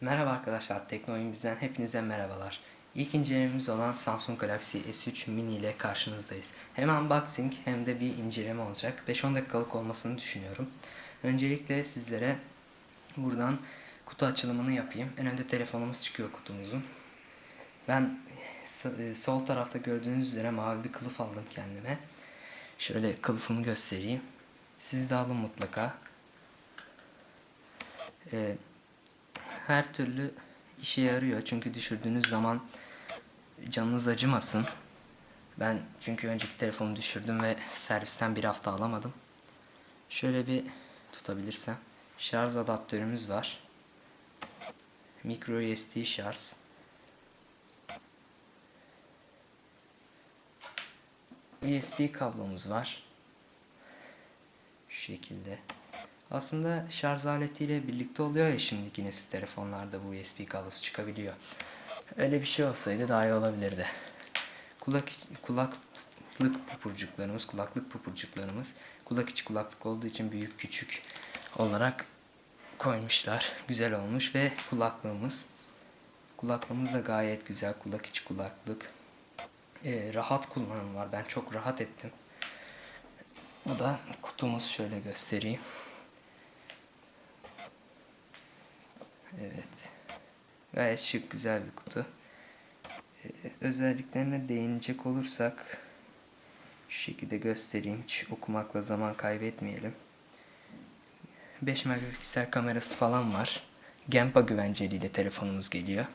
Merhaba arkadaşlar, Tekno bizden hepinize merhabalar. İlk incelememiz olan Samsung Galaxy S3 Mini ile karşınızdayız. Hem unboxing hem de bir inceleme olacak. 5-10 dakikalık olmasını düşünüyorum. Öncelikle sizlere buradan kutu açılımını yapayım. En önde telefonumuz çıkıyor kutumuzun. Ben e, sol tarafta gördüğünüz üzere mavi bir kılıf aldım kendime. Şöyle kılıfımı göstereyim. Siz de alın mutlaka. Ee, her türlü işe yarıyor. Çünkü düşürdüğünüz zaman canınız acımasın. Ben çünkü önceki telefonu düşürdüm ve servisten bir hafta alamadım. Şöyle bir tutabilirsem. Şarj adaptörümüz var. Micro SD şarj. USB kablomuz var. Şu şekilde. Aslında şarj aletiyle birlikte oluyor ya şimdiki nesil telefonlarda bu USB kablosu çıkabiliyor. Öyle bir şey olsaydı daha iyi olabilirdi. Kulak kulaklık pupurcuklarımız, kulaklık pupurcuklarımız kulak içi kulaklık olduğu için büyük küçük olarak koymuşlar. Güzel olmuş ve kulaklığımız. Kulaklığımız da gayet güzel. Kulak içi kulaklık. Ee, rahat kullanım var. Ben çok rahat ettim. Bu da kutumuz şöyle göstereyim. Evet. Gayet şık güzel bir kutu. Ee, özelliklerine değinecek olursak şu şekilde göstereyim. Hiç okumakla zaman kaybetmeyelim. 5 megapiksel kamerası falan var. Gempa güvenceliyle telefonumuz geliyor.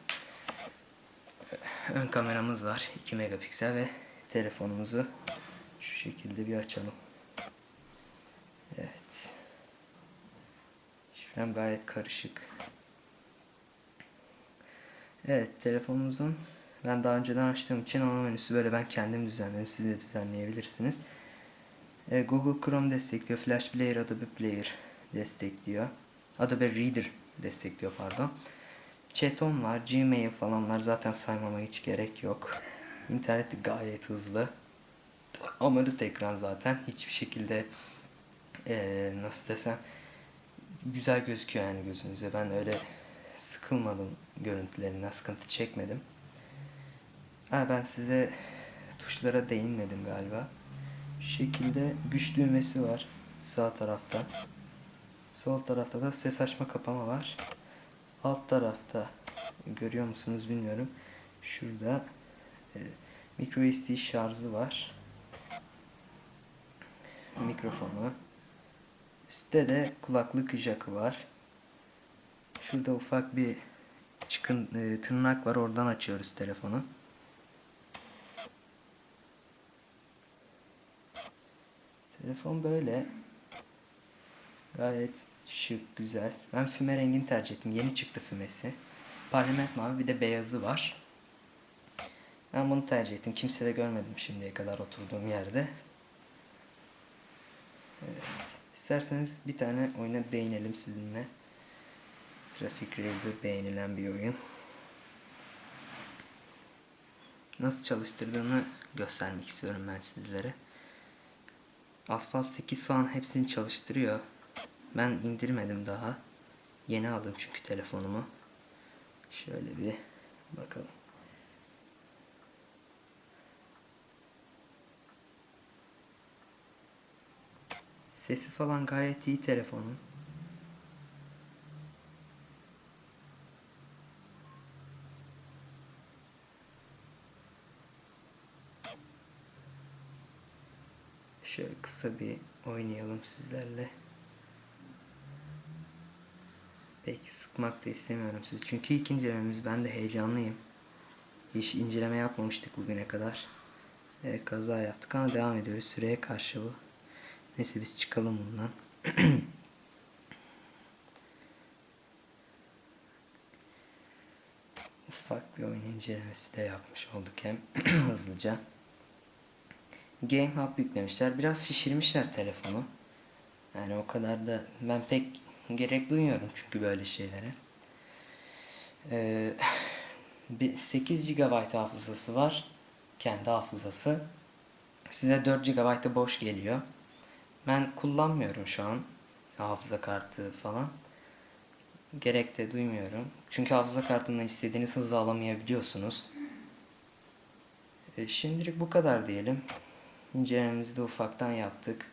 Ön kameramız var 2 megapiksel ve telefonumuzu şu şekilde bir açalım. Evet. Şifrem gayet karışık. Evet telefonumuzun ben daha önceden açtığım için ana menüsü böyle ben kendim düzenledim. Siz de düzenleyebilirsiniz. E, Google Chrome destekliyor. Flash Player, Adobe Player destekliyor. Adobe Reader destekliyor pardon. Chaton var, Gmail falan var. Zaten saymama hiç gerek yok. İnternet gayet hızlı. AMOLED ekran zaten. Hiçbir şekilde e, nasıl desem güzel gözüküyor yani gözünüze. Ben öyle sıkılmadım görüntülerinden, sıkıntı çekmedim. Ha ben size tuşlara değinmedim galiba. Şu şekilde güç düğmesi var sağ tarafta. Sol tarafta da ses açma kapama var. Alt tarafta görüyor musunuz bilmiyorum. Şurada e, micro SD şarjı var. Mikrofonu. Üstte de kulaklık jackı var. Şurada ufak bir çıkın e, tırnak var. Oradan açıyoruz telefonu. Telefon böyle. Gayet şık, güzel. Ben füme rengini tercih ettim. Yeni çıktı fümesi. Parlament mavi bir de beyazı var. Ben bunu tercih ettim. Kimse de görmedim şimdiye kadar oturduğum yerde. Evet. İsterseniz bir tane oyuna değinelim sizinle. Traffic Racer beğenilen bir oyun. Nasıl çalıştırdığını göstermek istiyorum ben sizlere. Asphalt 8 falan hepsini çalıştırıyor. Ben indirmedim daha. Yeni aldım çünkü telefonumu. Şöyle bir bakalım. Sesi falan gayet iyi telefonun. Şöyle kısa bir oynayalım sizlerle. Peki sıkmak da istemiyorum sizi. Çünkü ilk incelememiz ben de heyecanlıyım. Hiç inceleme yapmamıştık bugüne kadar. Evet, kaza yaptık ama devam ediyoruz. Süreye karşı bu. Neyse biz çıkalım bundan. Ufak bir oyun incelemesi de yapmış olduk hem hızlıca. Game Hub yüklemişler. Biraz şişirmişler telefonu. Yani o kadar da ben pek gerek duymuyorum çünkü böyle şeylere. Ee, bir 8 GB hafızası var. Kendi hafızası. Size 4 GB boş geliyor. Ben kullanmıyorum şu an hafıza kartı falan. gerek de duymuyorum. Çünkü hafıza kartından istediğiniz hızı alamayabiliyorsunuz. E, şimdilik bu kadar diyelim. İncelememizi de ufaktan yaptık.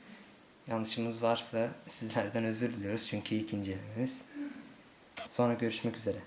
Yanlışımız varsa sizlerden özür diliyoruz çünkü ilk incelememiz. Sonra görüşmek üzere.